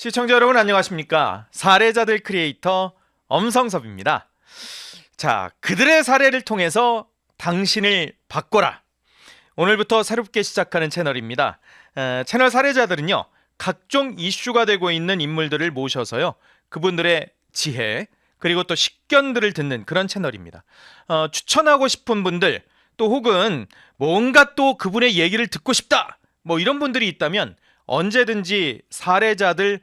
시청자 여러분 안녕하십니까? 사례자들 크리에이터 엄성섭입니다. 자, 그들의 사례를 통해서 당신을 바꿔라. 오늘부터 새롭게 시작하는 채널입니다. 에, 채널 사례자들은요, 각종 이슈가 되고 있는 인물들을 모셔서요, 그분들의 지혜, 그리고 또 식견들을 듣는 그런 채널입니다. 어, 추천하고 싶은 분들, 또 혹은 뭔가 또 그분의 얘기를 듣고 싶다! 뭐 이런 분들이 있다면 언제든지 사례자들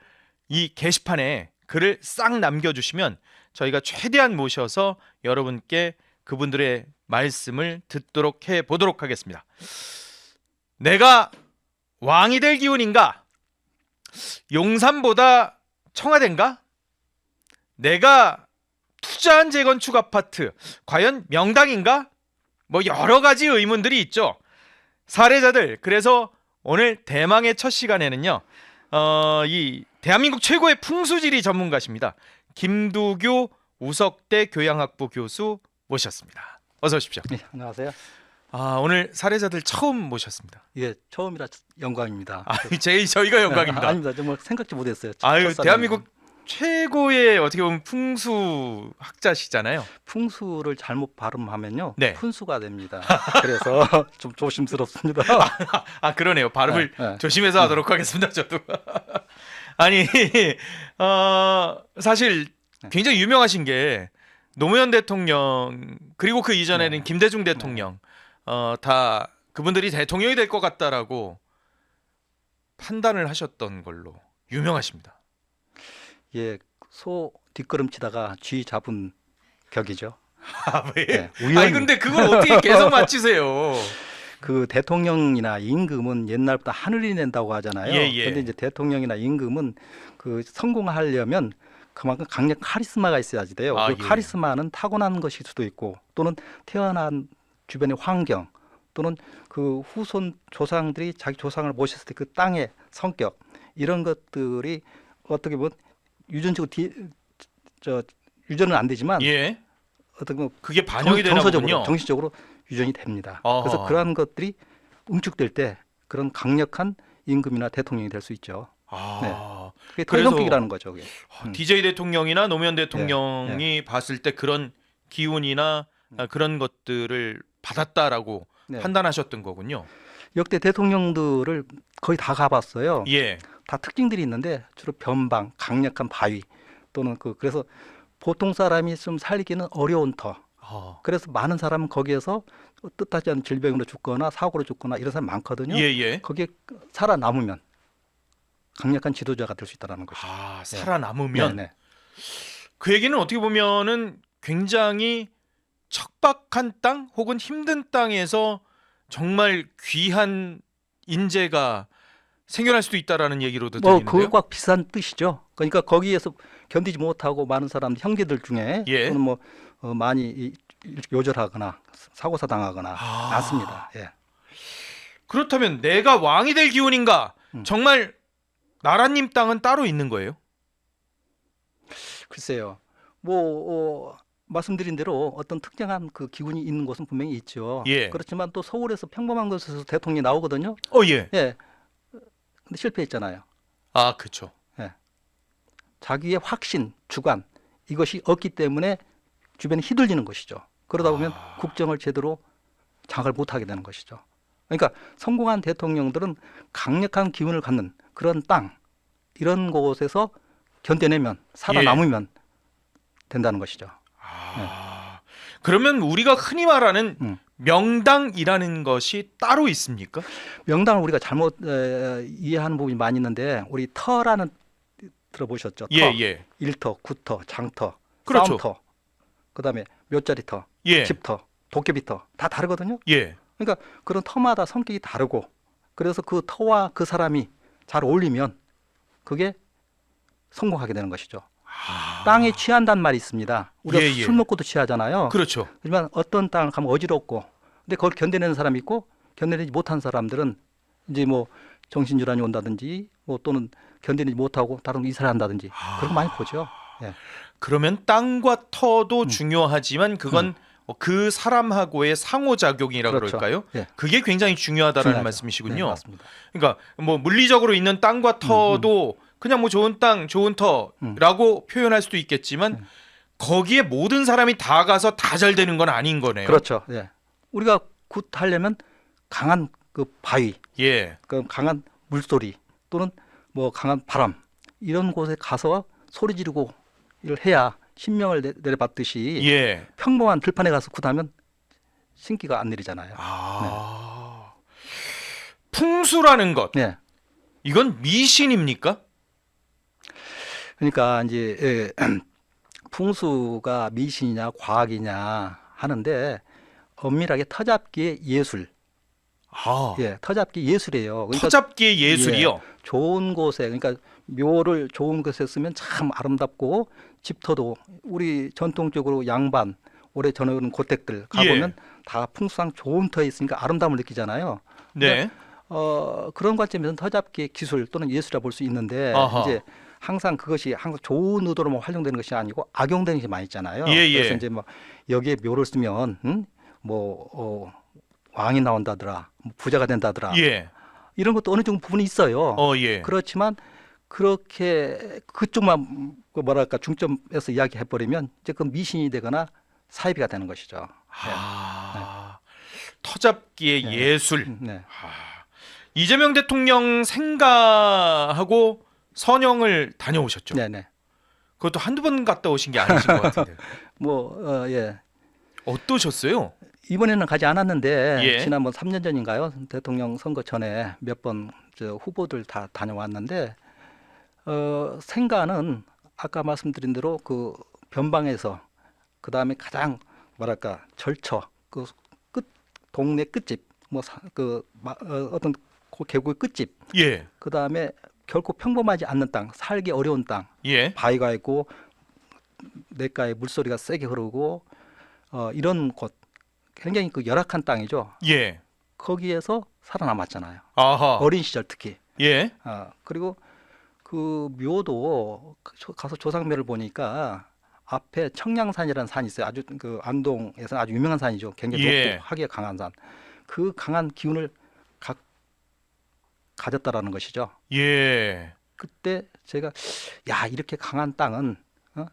이 게시판에 글을 싹 남겨주시면 저희가 최대한 모셔서 여러분께 그분들의 말씀을 듣도록 해 보도록 하겠습니다. 내가 왕이 될 기운인가? 용산보다 청와대인가? 내가 투자한 재건축 아파트 과연 명당인가? 뭐 여러 가지 의문들이 있죠. 사례자들 그래서 오늘 대망의 첫 시간에는요. 어, 이 대한민국 최고의 풍수지리 전문가십니다. 김두규 우석대 교양학부 교수 모셨습니다. 어서 오십시오. 네, 안녕하세요. 아, 오늘 사례자들 처음 모셨습니다. 예, 처음이라 영광입니다. 아, 제 저희가 영광입니다. 아 닙니다. 정말 생각지 못했어요. 아유, 첫 대한민국 최고의 어떻게 보면 풍수 학자시잖아요. 풍수를 잘못 발음하면요, 네. 푼수가 됩니다. 그래서 좀 조심스럽습니다. 아, 그러네요. 발음을 네, 네. 조심해서 하도록 하겠습니다. 저도. 아니, 어, 사실 네. 굉장히 유명하신 게 노무현 대통령 그리고 그 이전에는 네. 김대중 대통령 어, 다 그분들이 대통령이 될 것 같다라고 판단을 하셨던 걸로 유명하십니다. 예, 소 뒷걸음치다가 쥐 잡은 격이죠. 아, 왜? 네, 아니 우연히 근데 그걸 어떻게 계속 맞히세요? 그 대통령이나 임금은 옛날부터 하늘이 낸다고 하잖아요. 예, 예. 근데 이제 대통령이나 임금은 그 성공하려면 그만큼 강력 카리스마가 있어야지 돼요. 아, 그 예. 카리스마는 타고난 것일 수도 있고 또는 태어난 주변의 환경 또는 그 후손 조상들이 자기 조상을 모셨을 때 그 땅의 성격 이런 것들이 어떻게 보면 유전적으로 디, 저 유전은 안 되지만 예. 어떻게 보면 그게 반영이 되나 정서적으로 보군요. 정신적으로 유전이 됩니다. 어허. 그래서 그러한 것들이 응축될 때 그런 강력한 임금이나 대통령이 될 수 있죠. 아. 그게 그래서- 토성격이라는 거죠. 그게. 음. DJ 대통령이나 노무현 대통령이 네, 봤을 때 그런 기운이나 아, 그런 것들을 받았다라고 네. 판단하셨던 거군요. 역대 대통령들을 거의 다 가봤어요. 예. 다 특징들이 있는데 주로 변방, 강력한 바위 또는 그 그래서 보통 사람이 좀 살기는 어려운 터. 아. 그래서 많은 사람은 거기에서 뜻하지 않은 질병으로 죽거나 사고로 죽거나 이런 사람 많거든요. 예, 예. 거기에 살아남으면 강력한 지도자가 될 수 있다는 것이죠. 아, 살아남으면 네, 네. 그 얘기는 어떻게 보면은 굉장히 척박한 땅 혹은 힘든 땅에서 정말 귀한 인재가 생겨날 수도 있다라는 얘기로도 뭐 들리는데요. 그것과 비슷한 뜻이죠. 그러니까 거기에서 견디지 못하고 많은 사람 형제들 중에 예. 또는 뭐 어, 많이 이- 요절하거나 사고사 당하거나 아. 많습니다. 예. 그렇다면 내가 왕이 될 기운인가? 음. 정말 나라님 땅은 따로 있는 거예요? 글쎄요. 뭐 어, 말씀드린 대로 어떤 특정한 그 기운이 있는 곳은 분명히 있죠. 예. 그렇지만 또 서울에서 평범한 곳에서 대통령이 나오거든요. 어, 예. 예. 근데 실패했잖아요. 아, 그렇죠. 자기의 확신, 주관 이것이 없기 때문에 주변에 휘둘리는 것이죠. 그러다 보면 아. 국정을 제대로 장악을 못하게 되는 것이죠. 그러니까 성공한 대통령들은 강력한 기운을 갖는 그런 땅 이런 곳에서 견뎌내면 살아남으면 된다는 것이죠. 아, 그러면 우리가 흔히 말하는 음. 명당이라는 것이 따로 있습니까? 명당을 우리가 잘못 에, 이해하는 부분이 많이 있는데 우리 터라는 들어보셨죠? 예, 터, 예, 일터, 구터, 장터, 그렇죠. 싸움터, 그다음에 몇자리터, 예, 집터, 도깨비터 다 다르거든요. 예. 그러니까 그런 터마다 성격이 다르고 그래서 그 터와 그 사람이 잘 어울리면 그게 성공하게 되는 것이죠. 아, 땅에 취한단 말이 있습니다. 우리가 예, 예. 술 먹고도 취하잖아요. 그렇죠. 하지만 어떤 땅을 가면 어지럽고 근데 그걸 견뎌내는 사람이 있고 견뎌내지 못한 사람들은 이제 뭐 정신질환이 온다든지 뭐 또는 견뎌내지 못하고 다른 이사를 한다든지 아. 그런 거 많이 보죠. 예. 그러면 땅과 터도 음. 중요하지만 그건 어, 그 사람하고의 상호작용이라 고 그렇죠. 그럴까요? 예. 그게 굉장히 중요하다는 중요하죠. 말씀이시군요. 네, 맞습니다. 그러니까 뭐 물리적으로 있는 땅과 터도 그냥 뭐 좋은 땅, 좋은 터라고 표현할 수도 있겠지만 음. 거기에 모든 사람이 다 가서 다 잘 되는 건 아닌 거네요. 그렇죠. 예. 우리가 굿 하려면 강한 그 바위, 예. 그 강한 물소리 또는 뭐 강한 바람 이런 곳에 가서 소리 지르고 이걸 해야 신명을 내, 내려받듯이 예. 평범한 들판에 가서 굿하면 신기가 안 내리잖아요. 아. 풍수라는 것. 네. 이건 미신입니까? 그러니까 이제 예, 풍수가 미신이냐 과학이냐 하는데 엄밀하게 터잡기의 예술. 아. 예, 터잡기 예술이에요. 그러니까 터잡기의 예술이요. 좋은 곳에 그러니까 묘를 좋은 곳에 쓰면 참 아름답고 집터도 우리 전통적으로 양반 오래 전해오는 고택들 가보면 예. 다 풍수상 좋은 터에 있으니까 아름다움을 느끼잖아요. 네. 어, 그런 관점에서는 터잡기의 기술 또는 예술이라 볼 수 있는데 아하. 이제 항상 그것이 항상 좋은 의도로만 활용되는 것이 아니고 악용되는 것이 많이 있잖아요. 예, 예. 그래서 이제 뭐 여기에 묘를 쓰면 음? 뭐 어, 왕이 나온다더라, 뭐 부자가 된다더라 예. 이런 것도 어느 정도 부분이 있어요. 어, 예. 그렇지만 그렇게 그쪽만 그 뭐랄까 중점에서 이야기해 버리면 이제 그 미신이 되거나 사이비가 되는 것이죠. 아. 터잡기의 네. 예술. 음, 네. 이재명 대통령 생가하고 선영을 다녀오셨죠. 네, 네. 그것도 한두 번 갔다 오신 게 아니신 것 같은데. 뭐 어, 예. 어떠셨어요? 이번에는 가지 않았는데 예. 지난번 3년 전인가요? 대통령 선거 전에 몇번저 후보들 다 다녀왔는데 어, 생가는 아까 말씀드린 대로 그 변방에서 그 다음에 가장 뭐랄까 절처 그 끝 동네 끝집 뭐 그 어, 어떤 그 계곡의 끝집 예. 그 다음에 결코 평범하지 않는 땅 살기 어려운 땅 예. 바위가 있고 냇가에 물소리가 세게 흐르고 어, 이런 곳 굉장히 그 열악한 땅이죠. 예. 거기에서 살아남았잖아요. 아하. 어린 시절 특히. 예. 아, 그리고 그 묘도 조- 가서 조상묘를 보니까 앞에 청량산이라는 산이 있어요. 아주 그 안동에서 아주 유명한 산이죠. 굉장히 예. 높고 하기에 강한 산. 그 강한 기운을 가, 가졌다라는 것이죠. 예. 그때 제가 야 이렇게 강한 땅은 어?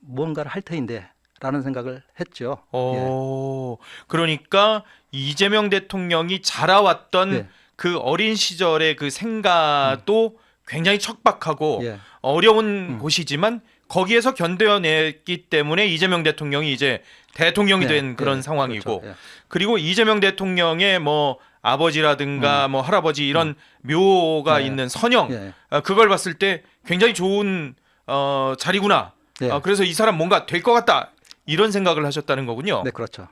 무언가를 할 터인데 라는 생각을 했죠. 어. 그러니까 이재명 대통령이 자라왔던 예. 그 어린 시절의 그 생가도 굉장히 척박하고 예. 어려운 음. 곳이지만 거기에서 견뎌냈기 때문에 이재명 대통령이 이제 대통령이 네, 된 그런 네, 상황이고 그렇죠. 예. 그리고 이재명 대통령의 뭐 아버지라든가 뭐 할아버지 이런 묘가 음. 네. 있는 선영 예. 어, 그걸 봤을 때 굉장히 좋은 어, 자리구나. 예. 어, 그래서 이 사람 뭔가 될 것 같다 이런 생각을 하셨다는 거군요. 네, 그렇죠.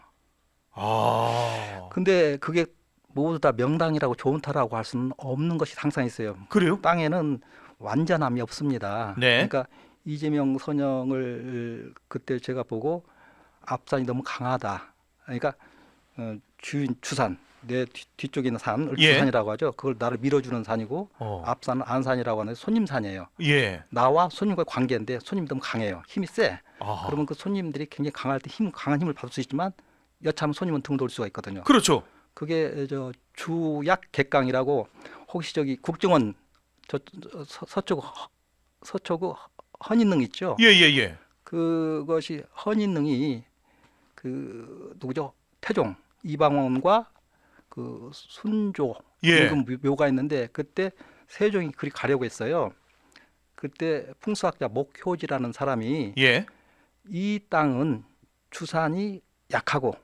아 근데 그게 모두 다 명당이라고 좋은 터라고 할 수는 없는 것이 항상 있어요. 그래요? 땅에는 완전함이 없습니다. 네. 그러니까 이재명 선영을 그때 제가 보고 앞산이 너무 강하다. 그러니까 어, 주인 주산 내 뒤, 뒤쪽에 있는 산 예. 주산이라고 하죠. 그걸 나를 밀어주는 산이고 어. 앞산은 안산이라고 하는 손님산이에요. 예. 나와 손님과의 관계인데 너무 강해요. 힘이 세. 아. 그러면 그 손님들이 굉장히 강할 때 힘, 강한 힘을 받을 수 있지만 여차하면 손님은 등 돌 수가 있거든요. 그렇죠. 그게 저 주약 객강이라고 혹시 저기 국정원 저, 저 서, 허- 서초구 헌인능 있죠. 예예 예. 그것이 헌인능이 그 누구죠? 태종 이방원과 그 순조 예. 임금 묘- 묘가 있는데 그때 세종이 그리 가려고 했어요. 그때 풍수학자 목효지라는 사람이 예. 이 땅은 주산이 약하고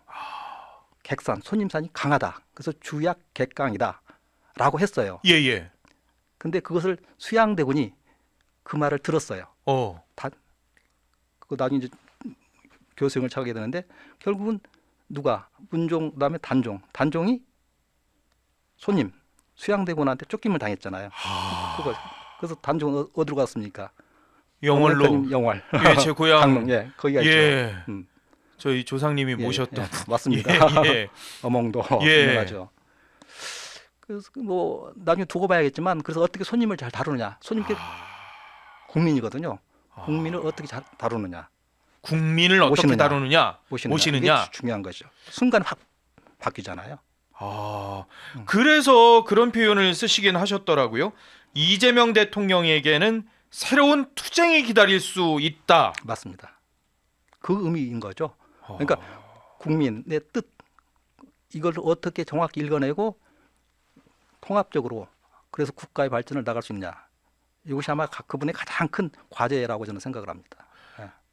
객산 손님산이 강하다. 그래서 주약 객강이다. 라고 했어요. 예예. 근데 그것을 수양대군이 그 말을 들었어요. 어. 그 나중에 이제 교수형을 차게 되는데 결국은 누가 문종 그다음에 단종 단종이 손님 수양대군한테 쫓김을 당했잖아요. 아. 그거 그래서 단종은 어- 어디로 갔습니까? 영월로. 영월. 예, 제 고향. 강릉 예 거기가 있죠. 예. 음. 저희 조상님이 예, 모셨던. 예, 맞습니다. 예, 예. 어몽도 예. 유명하죠. 그래서 뭐 나중에 두고 봐야겠지만 그래서 어떻게 손님을 잘 다루느냐 손님께 아. 국민이거든요. 국민을 어떻게 잘 다루느냐 국민을 어떻게 모시느냐. 다루느냐 모시느냐, 모시느냐. 중요한 거죠. 순간 확 바뀌잖아요. 아, 음. 그래서 그런 표현을 쓰시긴 하셨더라고요. 이재명 대통령에게는 새로운 투쟁이 기다릴 수 있다. 맞습니다. 그 의미인 거죠. 그러니까 국민의 뜻 이걸 어떻게 정확히 읽어내고 통합적으로 그래서 국가의 발전을 나갈 수 있냐. 이것이 아마 가- 그분의 가장 큰 과제라고 저는 생각을 합니다.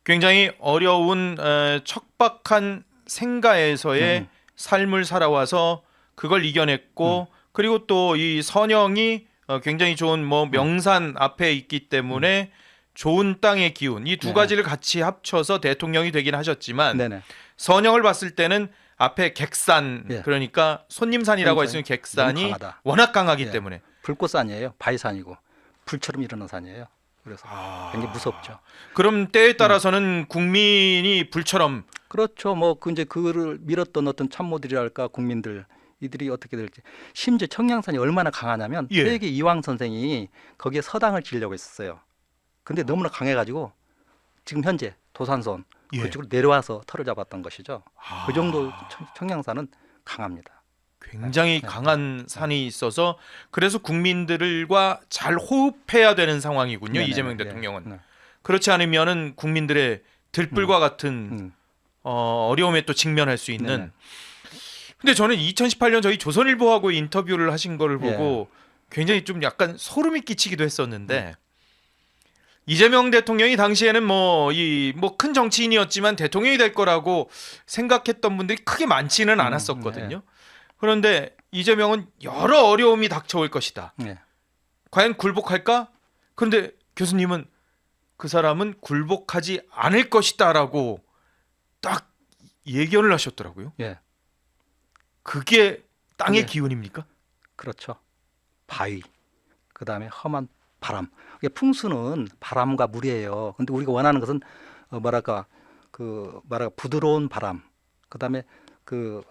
굉장히 어려운 에, 척박한 생가에서의 음. 삶을 살아와서 그걸 이겨냈고 그리고 또 이 선영이 어, 굉장히 좋은 뭐 명산 앞에 있기 때문에 좋은 땅의 기운 이두 네. 가지를 같이 합쳐서 대통령이 되긴 하셨지만 네네. 선영을 봤을 때는 앞에 객산 예. 그러니까 손님산이라고 있는 너무 객산이. 워낙 강하기 예. 때문에 불꽃산이에요. 바위산이고 불처럼 일어나는 산이에요. 그래서 아. 굉장히 무섭죠. 그럼 때에 따라서는 국민이 불처럼 그렇죠. 뭐그 이제 그를 밀었던 어떤 참모들이랄까 국민들 이들이 어떻게 될지 심지어 청량산이 얼마나 강하냐면 예. 세계 이황 선생이 거기에 서당을 지으려고 했었어요. 근데 너무나 강해가지고 지금 현재 도산선 예. 그쪽으로 내려와서 털을 잡았던 것이죠. 아. 그 정도 청- 청량산은 강합니다. 굉장히 네. 강한 산이 있어서 그래서 국민들과 잘 호흡해야 되는 상황이군요. 네네네. 이재명 네. 대통령은 네. 그렇지 않으면은 국민들의 들불과 같은 음. 어, 어려움에 또 직면할 수 있는. 네네. 근데 저는 2018년 저희 조선일보하고 인터뷰를 하신 거를 예. 보고 굉장히 좀 약간 소름이 끼치기도 음. 했었는데 이재명 대통령이 당시에는 뭐 이 뭐 큰 정치인이었지만 대통령이 될 거라고 생각했던 분들이 크게 많지는 음, 않았었거든요. 그런데 이재명은 여러 어려움이 닥쳐올 것이다. 네. 과연 굴복할까? 그런데 교수님은 그 사람은 굴복하지 않을 것이다라고 딱 예견을 하셨더라고요. 예, 그게 땅의 네. 기운입니까? 그렇죠. 바위, 그 다음에 험한 바람. 이게 풍수는 바람과 물이에요. 근데 우리가 원하는 것은 어, 뭐랄까 그 뭐랄까 부드러운 바람. 그 다음에 그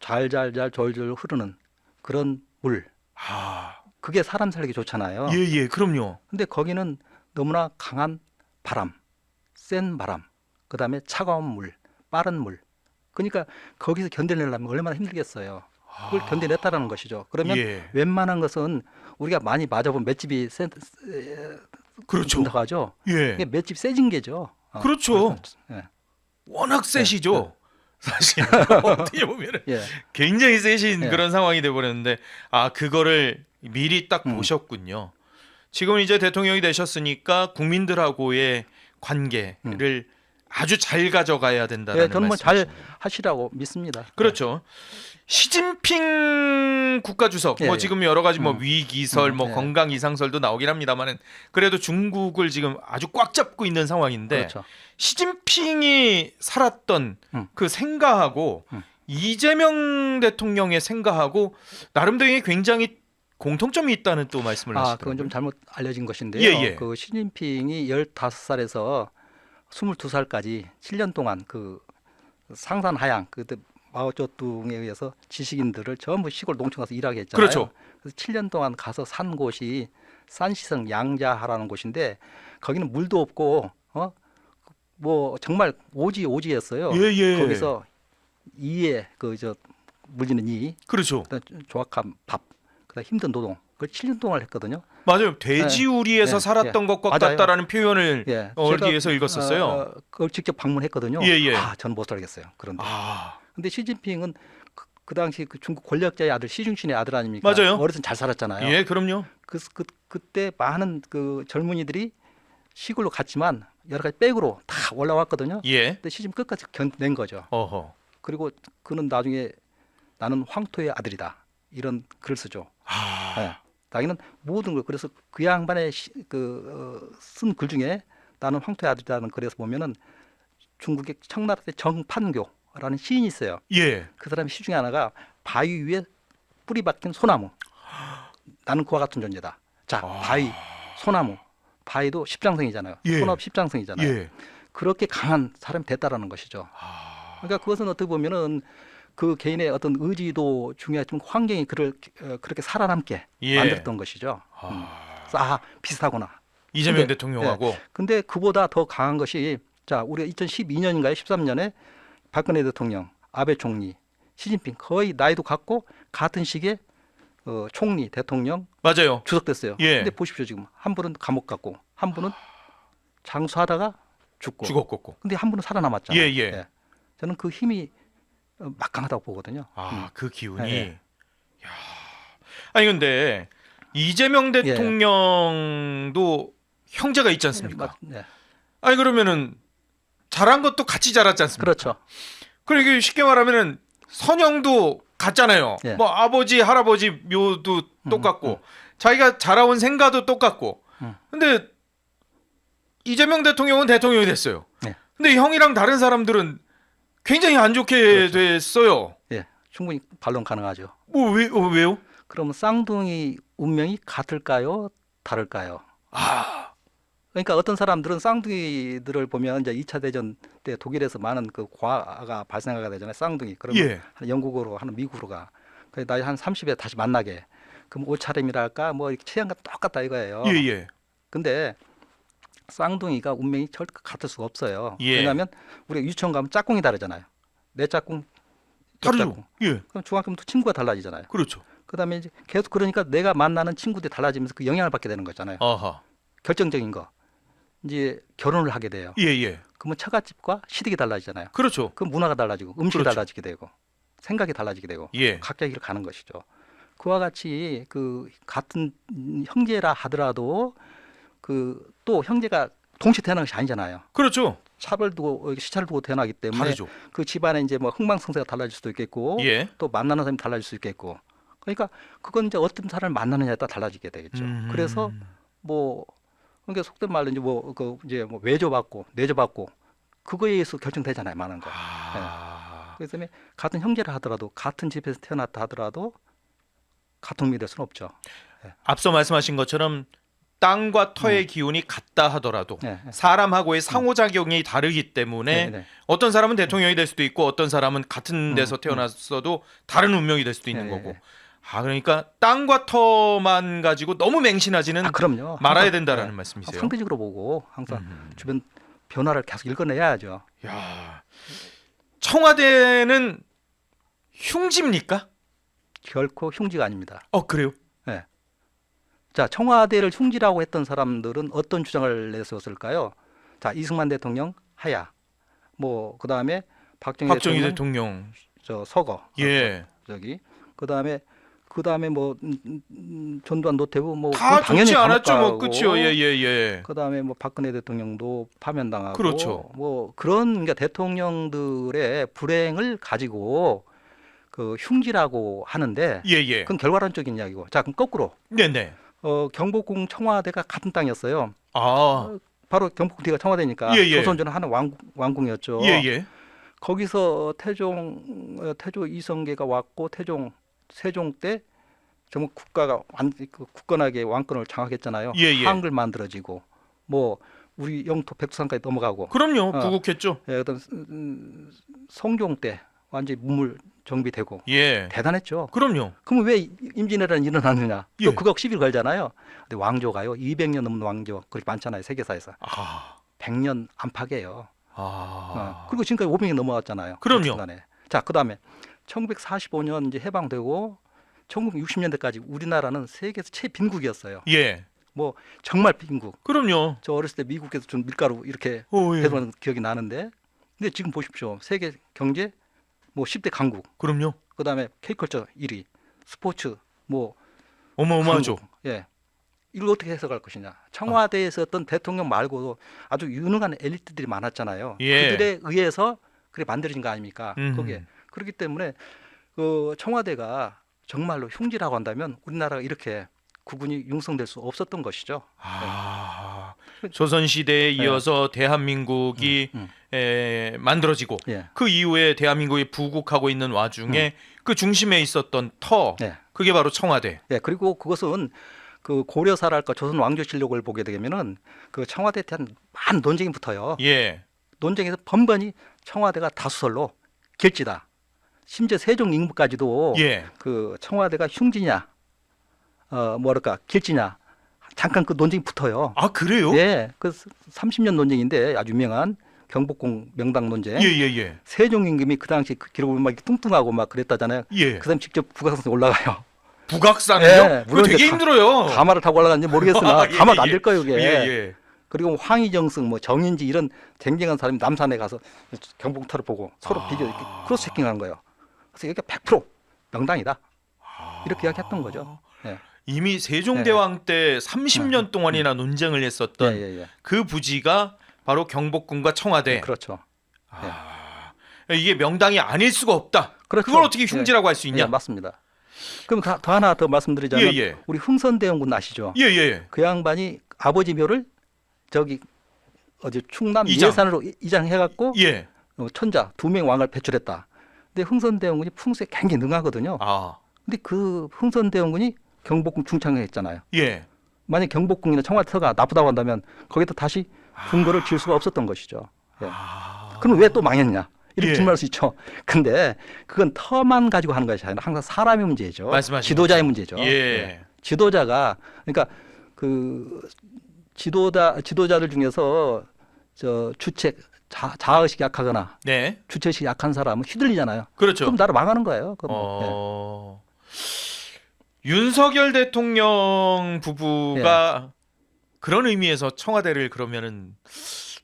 잘잘잘 졸졸 흐르는 그런 물. 아, 그게 사람 살기 좋잖아요. 예, 예, 그럼요. 근데 거기는 너무나 강한 바람, 센 바람, 그 다음에 차가운 물, 빠른 물. 그러니까 거기서 견뎌내려면 얼마나 힘들겠어요. 그걸 견뎌냈다라는 것이죠. 그러면 예, 웬만한 것은 우리가 많이 맞아본 맷집이 센, 그렇죠. 준다고 하죠. 예, 맷집 세진 게죠. 어, 그렇죠. 예. 워낙 세시죠. 사실 어떻게 보면은 예. 굉장히 세신 예. 그런 상황이 돼버렸는데 아 그거를 미리 딱 음. 보셨군요. 지금 이제 대통령이 되셨으니까 국민들하고의 관계를 아주 잘 가져가야 된다는 예, 저는 뭐잘 말씀이시네요. 하시라고 믿습니다. 그렇죠. 시진핑 국가주석 예, 뭐 예. 지금 여러 가지 뭐 음. 위기설 음, 뭐 예. 건강 이상설도 나오긴 합니다만은 그래도 중국을 지금 아주 꽉 잡고 있는 상황인데 그렇죠. 시진핑이 살았던 음. 그 생가하고 음. 이재명 대통령의 생가하고 나름대로 굉장히 공통점이 있다는 또 말씀을 아, 하시더라고요. 그건 좀 잘못 알려진 것인데요. 예, 예. 그 시진핑이 15살에서 22살까지 7년 동안 그 상산 하양 그때 마오쩌둥에 의해서 지식인들을 전부 시골 농촌 가서 일하게 했잖아요. 그렇죠. 그래서 7년 동안 가서 산 곳이 산시성 양자하라는 곳인데 거기는 물도 없고 어? 뭐 정말 오지 오지였어요. 예, 예. 거기서 이에 그 저 물리는 이 그렇죠. 그다음 조악한 밥, 그다음 힘든 노동. 그걸 7년 동안 했거든요. 맞아요. 돼지우리에서 예, 살았던 예. 것과 맞아요. 같다라는 표현을 예. 어디에서 읽었었어요. 어, 그걸 직접 방문했거든요. 예, 예. 아, 전못 살겠어요. 그런데. 아, 근데 시진핑은 그, 그 당시 그 중국 권력자의 아들 시중신의 아들 아닙니까? 맞아요. 어렸을 때잘 살았잖아요. 예, 그럼요. 그, 그 그때 많은 그 젊은이들이 시골로 갔지만 여러 가지 백으로 다 올라왔거든요. 예. 근데 시진 끝까지 견낸 거죠. 어허. 그리고 그는 나중에 나는 황토의 아들이다. 이런 글을 쓰죠. 아, 예. 자기는 모든 걸 그래서 그 양반의 그쓴글 중에 나는 황토의 아들이라는 글에서 보면은 중국의 청나라 때 정판교라는 시인이 있어요. 예. 그 사람의 시 중에 하나가 바위 위에 뿌리 박힌 소나무. 나는 그와 같은 존재다. 자, 아. 바위, 소나무. 바위도 십장생이잖아요. 예. 소나무 십장생이잖아요. 예. 그렇게 강한 사람이 됐다라는 것이죠. 아, 그러니까 그것은 어떻게 보면은 그 개인의 어떤 의지도 중요하지만 환경이 그를 어, 그렇게 살아남게 예. 만들었던 것이죠. 음. 아. 그래서 아 비슷하구나. 이재명 근데, 대통령하고 근데 그보다 더 강한 것이 자 우리가 2012년인가요? 13년에 박근혜 대통령, 아베 총리, 시진핑 거의 나이도 같고 같은 시기에 어, 총리, 대통령 맞아요. 주석됐어요. 예. 근데 보십시오 지금 한 분은 감옥 갔고 한 분은 장수하다가 죽고. 죽었고. 근데 한 분은 살아남았잖아요. 예, 예. 저는 그 힘이 어, 막강하다고 보거든요. 아, 음. 그 기운이. 예, 야. 아니 근데 이재명 예. 대통령도 형제가 있지 않습니까? 맞- 네. 아니 그러면은 자란 것도 같이 자랐지 않습니까? 그렇죠. 그러니까 쉽게 말하면은 선영도 같잖아요. 예. 뭐 아버지 할아버지 묘도 똑같고 자기가 자라온 생가도 똑같고. 음. 근데 이재명 대통령은 대통령이 됐어요. 네. 근데 형이랑 다른 사람들은 굉장히 안 좋게 그렇죠. 됐어요. 예, 충분히 반론 가능하죠. 뭐 왜, 어, 왜요? 그러면 쌍둥이 운명이 같을까요? 다를까요? 아, 그러니까 어떤 사람들은 쌍둥이들을 보면 이제 2차 대전 때 독일에서 많은 그 과가 발생하게 되잖아요. 쌍둥이. 그러면 예. 영국으로 하는 미국으로 가. 그 나이 한 30에 다시 만나게. 그럼 옷차림이랄까 뭐 이렇게 취향과 똑같다 이거예요. 예, 예. 근데 쌍둥이가 운명이 절대 같을 수가 없어요. 예. 왜냐하면 우리가 유치원 가면 짝꿍이 다르잖아요. 내 짝꿍, 옆 다르죠. 짝꿍. 예. 그럼 중학교부터 친구가 달라지잖아요. 그렇죠. 그다음에 이제 계속 그러니까 내가 만나는 친구들이 달라지면서 그 영향을 받게 되는 거잖아요. 아하. 결정적인 거. 이제 결혼을 하게 돼요. 예, 예. 그러면 처갓집과 시댁이 달라지잖아요. 그렇죠. 그 문화가 달라지고 음식이 그렇죠. 달라지게 되고 생각이 달라지게 되고 예. 각자 길을 가는 것이죠. 그와 같이 그 같은 형제라 하더라도 그 또 형제가 동시에 태어난 것이 아니잖아요. 그렇죠. 차별 두고 시차를 두고 태어나기 때문에 다르죠. 그 집안에 이제 뭐 흥망성쇠가 달라질 수도 있겠고 예. 또 만나는 사람이 달라질 수 있겠고 그러니까 그건 이제 어떤 사람을 만나느냐에 따라 달라지게 되겠죠. 음. 그래서 뭐 그러니까 속된 말로 이제 뭐 그 이제 뭐 외조받고 내조받고 그거에 의해서 결정되잖아요, 많은 거. 아. 그래서 때문에 같은 형제라 하더라도 같은 집에서 태어났다 하더라도 같은 운명이 될 수는 없죠. 앞서 말씀하신 것처럼 땅과 터의 기운이 같다 하더라도 네, 네. 사람하고의 상호작용이 다르기 때문에 네, 네. 어떤 사람은 대통령이 될 수도 있고 어떤 사람은 같은 데서 음, 태어났어도 다른 운명이 될 수도 있는 네, 거고. 네. 아 그러니까 땅과 터만 가지고 너무 맹신하지는 아, 그럼요. 말아야 항상, 된다라는 네. 말씀이세요. 상대적으로 보고 항상 음. 주변 변화를 계속 읽어내야죠. 야. 청와대는 흉지입니까? 결코 흉지가 아닙니다. 어 그래요? 자, 청와대를 흉지라고 했던 사람들은 어떤 주장을 내세웠을까요? 자, 이승만 대통령 하야. 뭐 그다음에 박정희, 박정희 대통령, 대통령. 저 서거. 예. 저기 그다음에 그다음에 뭐 음, 음, 음, 전두환 노태우 뭐다 그건 당연히 좋지 않았죠, 뭐 그렇죠. 예, 예, 예. 그다음에 뭐 박근혜 대통령도 파면당하고 그렇죠. 뭐 그런 그러니까 대통령들의 불행을 가지고 그 흉지라고 하는데 예, 예. 그건 결과론적인 이야기고 자 그럼 거꾸로 네, 네. 어, 경복궁 청와대가 같은 땅이었어요. 아. 바로 경복궁 뒤가 청와대니까 예, 예. 조선조는 하는 왕, 왕궁이었죠. 예, 예. 거기서 태종 어, 태조 이성계가 왔고 태종 세종 때 정말 국가가 완, 그 굳건하게 왕권을 장악했잖아요. 예, 예. 한글 만들어지고 뭐 우리 영토 백두산까지 넘어가고 그럼요. 어. 부국했죠. 예, 어떤 음, 성종 때 완전히 문물 정비되고 예. 대단했죠. 그럼요. 그럼 왜 임진왜란이 일어났느냐? 예. 또 그거 시비를 걸잖아요. 근데 왕조가요, 200년 넘는 왕조 그렇게 많잖아요, 세계사에서. 아. 100년 안팎이에요. 아. 어. 그리고 지금까지 500년 넘어왔잖아요. 그럼요. 중간에. 자, 그다음에 1945년 이제 해방되고 1960년대까지 우리나라는 세계에서 최빈국이었어요. 예. 뭐 정말 빈국. 그럼요. 저 어렸을 때 미국에서 준 밀가루 이렇게 오, 예. 배송하는 기억이 나는데, 근데 지금 보십시오, 세계 경제 뭐 10대 강국. 그럼요. 그다음에 K컬처 1위, 스포츠 뭐 어마어마하죠. 한국. 예. 이걸 어떻게 해석할 것이냐. 청와대에서 어떤 대통령 말고도 아주 유능한 엘리트들이 많았잖아요. 예. 그들에 의해서 그게 만들어진 거 아닙니까? 음. 그게 그렇기 때문에 그 청와대가 정말로 흉지라고 한다면 우리나라가 이렇게 구분이 융성될 수 없었던 것이죠. 아. 조선 시대에 이어서 대한민국이 음, 에, 만들어지고 예. 그 이후에 대한민국이 부국하고 있는 와중에 그 중심에 있었던 터 예. 그게 바로 청와대. 예. 그리고 그것은 그 고려사랄까 조선 왕조 실록을 보게 되면은 그 청와대에 대한 많은 논쟁이 붙어요. 예. 논쟁에서 번번이 청와대가 다수설로 결지다. 심지어 세종 임금까지도 예. 그 청와대가 흉지냐, 어 뭐랄까 결지냐 잠깐 그 논쟁이 붙어요. 아 그래요? 예, 그 30년 논쟁인데 아주 유명한 경복궁 명당 논쟁. 예, 예, 예. 세종 임금이 그 당시 그 기록을 막 이렇게 뚱뚱하고 막 그랬다잖아요. 예. 그 사람 직접 국가성에 올라가요. 북악산은요? 예, 그거 물론 되게 이제 가- 힘들어요. 가마를 타고 올라갔는지 모르겠으나 예, 가마도 예. 안될 거예요 이게. 예, 예. 그리고 뭐 황희정승, 뭐 정인지 이런 쟁쟁한 사람이 남산에 가서 경복터를 보고 서로 아. 비교 이렇게 크로스 체킹하는 거예요. 그래서 여기가 100% 명당이다. 이렇게 이야기했던 거죠. 예. 이미 세종대왕 때 30년 동안이나 논쟁을 예, 했었던 예, 예. 그 부지가 바로 경복궁과 청와대. 그렇죠. 아, 이게 명당이 아닐 수가 없다. 그렇죠. 그걸 어떻게 예. 흉지라고 할수 예, 있냐? 맞습니다. 그럼 다, 더 하나 더 말씀드리자면 예, 예. 우리 흥선대원군 아시죠? 예, 예. 그 양반이 아버지 묘를 저기 어디 충남 이장. 예산으로 이- 이장해갖고 예. 어, 천자 두 명 왕을 배출했다. 근데 흥선대원군이 풍수에 굉장히 능하거든요. 아, 근데 그 흥선대원군이 경복궁 중창을 했잖아요. 예. 만약 경복궁이나 청와대가 나쁘다고 한다면 거기다 다시 궁궐을 지을 수가 없었던 것이죠. 예. 아. 그럼 왜 또 망했냐? 이렇게 예. 질문할 수 있죠. 근데 그건 터만 가지고 하는 것이 아니라 항상 사람의 문제죠. 말씀하신 지도자의 문제죠. 예. 지도자가 그러니까 그 지도자 지도자들 중에서 저 주책 자, 자의식이 약하거나 네. 주체의식이 약한 사람은 휘둘리잖아요. 그렇죠. 그럼 나라 망하는 거예요. 그럼 뭐. 예. 어. 윤석열 대통령 부부가 예. 그런 의미에서 청와대를 그러면은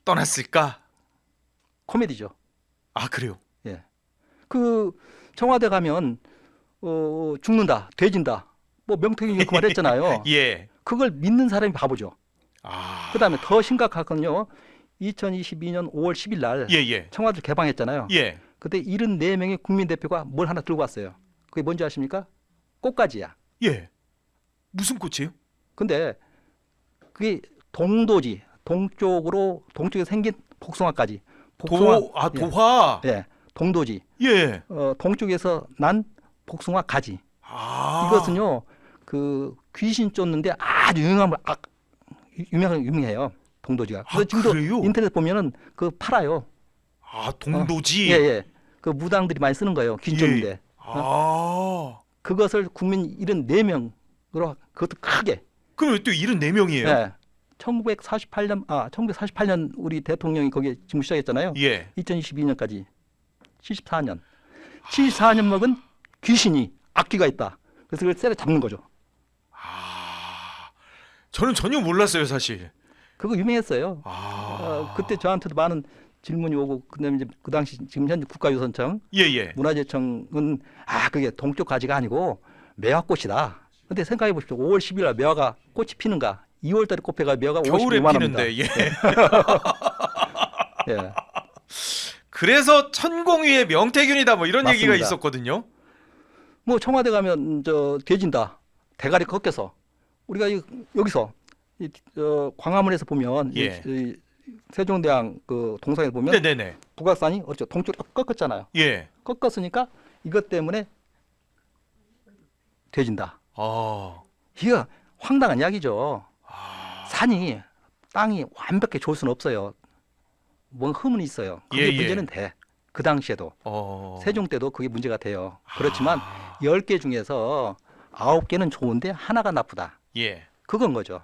떠났을까? 코미디죠. 아, 그래요. 그 청와대 가면 어, 죽는다, 돼진다. 뭐 명태균이 그 말했잖아요. 예. 그걸 믿는 사람이 바보죠. 아. 그다음에 더 심각한 건요. 2022년 5월 10일 날 예, 예. 청와대 를 개방했잖아요. 예. 그때 74명의 국민 대표가 뭘 하나 들고 왔어요. 그게 뭔지 아십니까? 꽃가지야. 예. 무슨 꽃이에요? 근데 그게 동도지, 동쪽으로 동쪽에 생긴 복숭아까지. 복숭아, 도, 아, 도화. 예, 예, 동도지. 예. 어, 동쪽에서 난 복숭아 가지. 아. 이것은요 그 귀신 쫓는데 아주 유명한 아, 유명 유명해요 동도지가. 아, 지금도 그래요? 인터넷 보면은 그 팔아요. 아, 동도지. 예 예. 그 무당들이 많이 쓰는 거예요 귀신 쫓는데. 예. 아. 그것을 국민 74명으로 그것도 크게. 그럼 왜또 74명이에요? 예. 1948년 아 1948년 우리 대통령이 거기에 직무 시작했잖아요. 예. 2022년까지 74년. 74년 먹은 귀신이 악귀가 있다. 그래서 그걸 때려 잡는 거죠. 아. 저는 전혀 몰랐어요, 사실. 그거 유명했어요. 아. 어, 그때 저한테도 많은 질문이 오고 그다음에 이제 그 당시 지금 현재 국가유선청 예, 예. 문화재청은 아 그게 동쪽 가지가 아니고 매화꽃이다. 근데 생각해 보십시오. 5월 10일 날 매화가 꽃이 피는가? 2월 달에 꽃 피가 매화가 겨울에 50만 원입니다. 피는데. 예. 예. 그래서 천공위의 명태균이다 뭐 이런 얘기가 맞습니다. 있었거든요. 뭐 청와대 가면 저 돼진다. 대가리 꺾여서 우리가 이, 여기서 이, 어, 광화문에서 보면 이- 예. 이, 세종대왕 그 동상에 보면 네, 네, 네. 북악산이 어쩌 동쪽으로 꺾었잖아요. 예. 꺾었으니까 이것 때문에 돼진다. 아. 이거 황당한 이야기죠. 아. 산이 땅이 완벽히 좋을 수는 없어요. 뭔 흠은 있어요. 그게 예, 예. 문제는 돼. 그 당시에도 어. 세종 때도 그게 문제가 돼요. 그렇지만 아. 10개 중에서 9개는 좋은데 하나가 나쁘다. 예. 그건 거죠.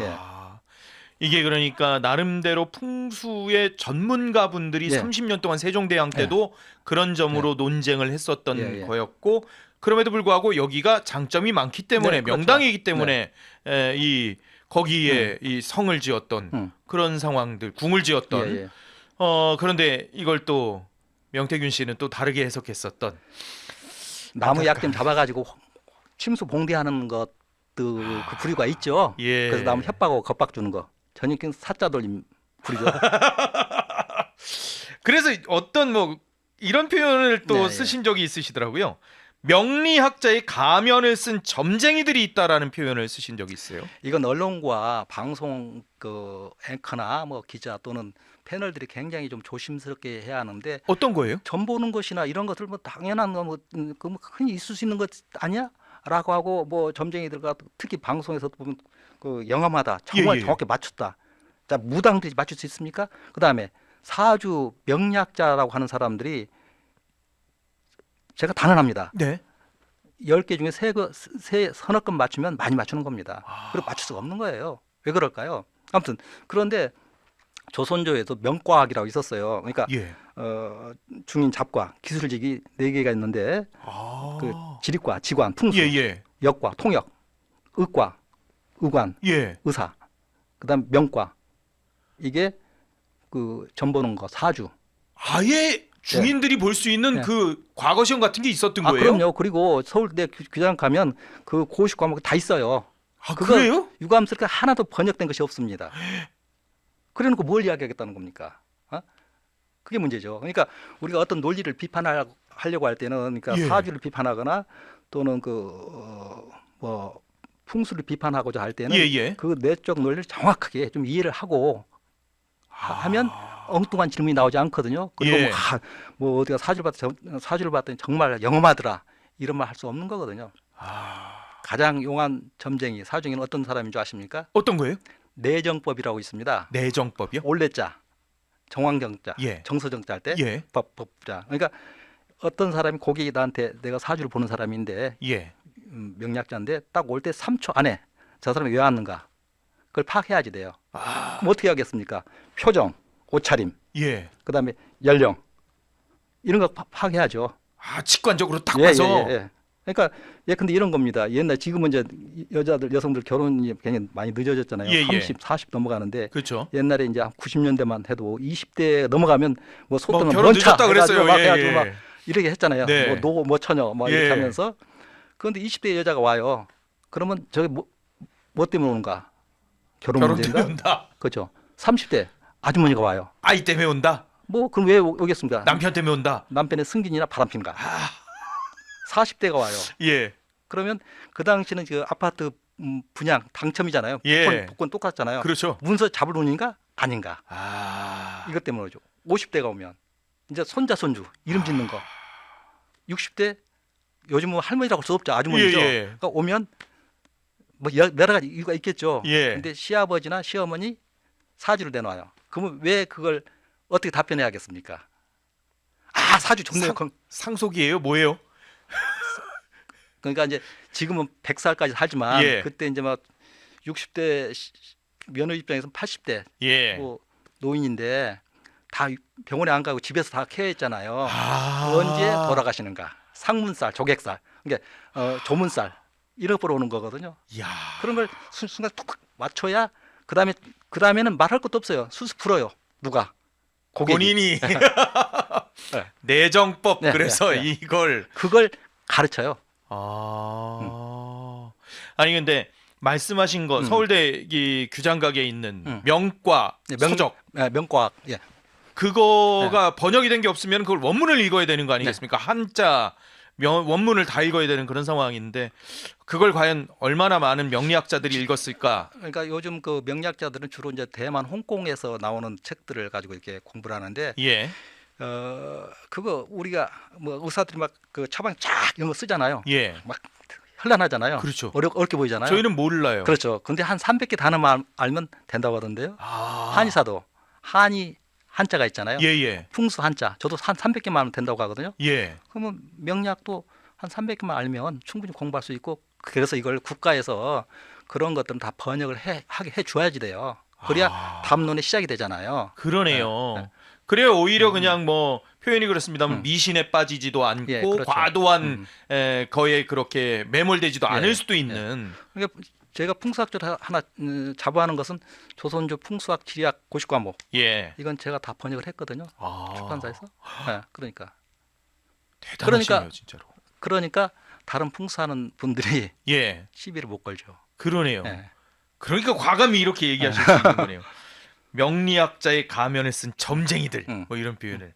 예. 아. 이게 그러니까 나름대로 풍수의 전문가 분들이 예. 30년 동안 세종대왕 때도 그런 점으로 논쟁을 했었던 예, 예. 거였고 그럼에도 불구하고 여기가 장점이 많기 때문에 네, 그렇죠. 명당이기 때문에 에, 이 거기에 이 성을 지었던 음. 그런 상황들 궁을 지었던 예, 예. 어 그런데 이걸 또 명태균 씨는 또 다르게 해석했었던 나무 약좀 잡아가지고 침수 봉대하는 것도 그 부류가 있죠. 예. 그래서 나무 협박하고 겁박 주는 거. 전형적인 사자 돌림 부류죠. 그래서 어떤 뭐 이런 표현을 또 네, 예. 쓰신 적이 있으시더라고요. 명리학자의 가면을 쓴 점쟁이들이 있다라는 표현을 쓰신 적이 있어요. 이건 언론과 방송 그 앵커나 뭐 기자 또는 패널들이 굉장히 좀 조심스럽게 해야 하는데 어떤 거예요? 점 보는 것이나 이런 것들 뭐 당연한 거뭐 그뭐 흔히 있을 수 있는 것 아니야? 라고 하고 뭐 점쟁이들과 특히 방송에서 보면 그 영화마다 정말 예, 예. 정확히 맞췄다. 자 무당들이 맞출 수 있습니까? 그다음에 사주 명리학자라고 하는 사람들이 제가 단언합니다. 네. 열개 중에 세, 거, 세 서너 건 맞추면 많이 맞추는 겁니다. 아. 그리고 맞출 수가 없는 거예요. 왜 그럴까요? 아무튼 그런데 조선조에도 명과학이라고 있었어요. 그러니까 예. 어, 중인 잡과 기술직이 네 개가 있는데 아. 그 지리과, 지관, 풍수 예, 예. 역과 통역, 의과, 의관, 예. 의사, 그다음 명과 이게 그 전보는 거 사주. 아예 중인들이 볼 수 있는 네. 그 과거 시험 같은 게 있었던 아 거예요? 그럼요. 그리고 서울대 규- 규장 가면 그 고시 과목 다 있어요. 아, 그거- 그래요? 유감스럽게 하나도 번역된 것이 없습니다. 그래놓고 뭘 이야기하겠다는 겁니까? 어? 그게 문제죠. 그러니까 우리가 어떤 논리를 비판하려고 하려고 할 때는 그러니까 예. 사주를 비판하거나 또는 그뭐 풍수를 비판하고자 할 때는 예, 예. 그 내적 논리를 정확하게 좀 이해를 하고 하- 하면 엉뚱한 질문이 나오지 않거든요. 그리고 예. 뭐, 아, 뭐 어디가 사주를 봤 사주를 봤더니 정말 영험하더라 이런 말 할 수 없는 거거든요. 아, 가장 용한 점쟁이 사중에는 어떤 사람인 줄 아십니까? 어떤 거예요? 내정법이라고 있습니다. 내정법이요? 올레자, 정황경자, 예. 정서정자 할때 예. 법, 법자. 그러니까 어떤 사람이 고객이 나한테 내가 사주를 보는 사람인데 예. 음, 명약자인데 딱 올 때 3초 안에 저 사람이 왜 왔는가 그걸 파악해야지 돼요. 아, 그럼 어떻게 하겠습니까? 표정, 옷차림, 예. 그다음에 연령 이런 거 파, 파악해야죠. 아, 직관적으로 딱 예, 봐서 예, 예, 예. 그러니까 예 근데 이런 겁니다. 옛날 지금은 이제 여자들 여성들 결혼이 굉장히 많이 늦어졌잖아요. 예, 예. 30, 40 넘어가는데 그렇죠. 옛날에 이제 한 90년대만 해도 20대 넘어가면 뭐 뭐 소ጥ는 결혼 먼차 늦었다 그랬어요. 막 예, 해가지고 예. 막 이렇게 했잖아요. 네. 뭐 노, 뭐 처녀 막 이렇게 예. 하면서 그런데 20대 여자가 와요. 그러면 저게 뭐, 뭐 때문에 오는가? 결혼, 결혼 문제인가? 온다. 그렇죠. 30대 아주머니가 와요. 아이 때문에 온다. 뭐 그럼 왜 오- 오겠습니까? 남편 때문에 온다. 남편의 승진이나 바람핀가? 아, 40대가 와요. 예. 그러면 그 당시는 그 아파트 음, 분양 당첨이잖아요. 예. 복권, 복권 똑같잖아요. 그렇죠. 문서 잡을 운인가 아닌가? 아. 이것 때문에 오죠. 50대가 오면 이제 손자 손주 이름 짓는 거. 60대 요즘은 할머니라고 할 수 없죠. 아주머니죠. 예, 예. 그러니까 오면 뭐 여- 여러 가지 이유가 있겠죠. 예. 근데 시아버지나 시어머니 사주를 내놔요. 그러면 왜 그걸 어떻게 답변해야겠습니까? 아 사주 좋네요. 상- 상속이에요? 뭐예요? 그러니까 이제 지금은 100살까지 살지만 예. 그때 이제 막 60대 시- 며느리 입장에서는 80대 예. 뭐 노인인데 다 병원에 안 가고 집에서 다 케어했잖아요. 아. 언제 돌아가시는가? 상문살, 조객살, 그러니까 어, 조문살 이런 거 보러 오는 거거든요. 야. 그런 걸 순- 순간 툭 맞춰야 그 다음에 그 다음에는 말할 것도 없어요. 수수 풀어요. 누가? 고객이. 본인이 네. 내정법 네, 그래서 네, 네. 이걸 그걸 가르쳐요. 아. 아니 근데 말씀하신 거 음. 서울대 이 규장각에 있는 음. 명과 네, 명- 서적 예, 명과학. 예. 그거가 번역이 된 게 없으면 그걸 원문을 읽어야 되는 거 아니겠습니까? 네. 한자 명, 원문을 다 읽어야 되는 그런 상황인데 그걸 과연 얼마나 많은 명리학자들이 읽었을까? 그러니까 요즘 그 명리학자들은 주로 이제 대만 홍콩에서 나오는 책들을 가지고 이렇게 공부를 하는데 예. 어 그거 우리가 뭐 의사들이 막 그 처방 쫙 이런 거 쓰잖아요. 예. 막 현란하잖아요. 그렇죠. 어려, 어렵게 보이잖아요. 저희는 몰라요. 그렇죠. 근데 한 300개 단어만 알면 된다고 하던데요. 아. 한의사도 한이 한자가 있잖아요. 예, 예. 풍수 한자. 저도 한 300개만 알면 된다고 하거든요. 예. 그러면 명리학도 한 300개만 알면 충분히 공부할 수 있고 그래서 이걸 국가에서 그런 것들은 다 번역을 해 하게 해 줘야지 돼요. 그래야 아. 담론의 시작이 되잖아요. 그러네요. 네, 네. 그래요. 오히려 그냥 뭐 표현이 그렇습니다만 음. 미신에 빠지지도 않고 예, 그렇죠. 과도한 음. 에, 거에 그렇게 매몰되지도 예, 않을 수도 있는 그러니까 제가 풍수학적 하나 음, 자부하는 것은 조선조 풍수학 지리학 고시 과목 예. 이건 제가 다 번역을 했거든요. 아. 출판사에서. 네, 그러니까 대단하시네요, 그러니까- 진짜로. 그러니까 다른 풍수하는 분들이 예. 시비를 못 걸죠. 그러네요. 네. 그러니까 과감히 이렇게 얘기하실 수 있는 거네요. 명리학자의 가면을 쓴 점쟁이들 음. 뭐 이런 표현을